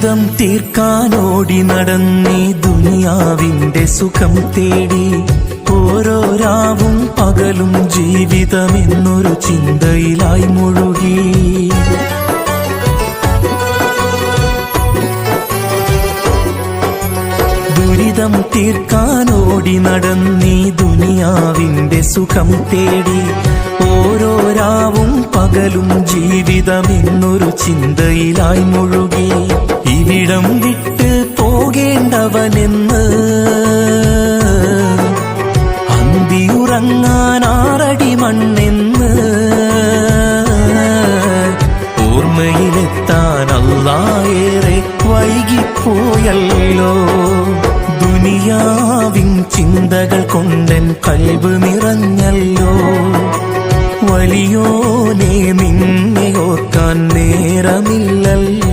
ദുരിതം തീർക്കാനോടി നടന്നീ ദുനിയാവിന്റെ സുഖം തേടി. ഓരോരാവും പകലും ജീവിതമെന്നൊരു ചിന്തയിലായി മുഴുകി. ദുരിതം തീർക്കാനോടി നടന്നീ ദുനിയാവിന്റെ സുഖം തേടി. ഓരോരാവും പകലും ജീവിതമെന്നൊരു ചിന്തയിലായി മുഴുകി. ആറടി മണ്ണെന്ന്. ഓർമ്മയിലെത്താൻ അല്ലായേറെ വൈകിപ്പോയല്ലോ. ദുനിയാവിൻ ചിന്തകൾ കൊണ്ടൻ കൽവ് നിറഞ്ഞല്ലോ. വലിയോനെ നിന്നെ ഓർക്കാൻ നേരമില്ലല്ലോ.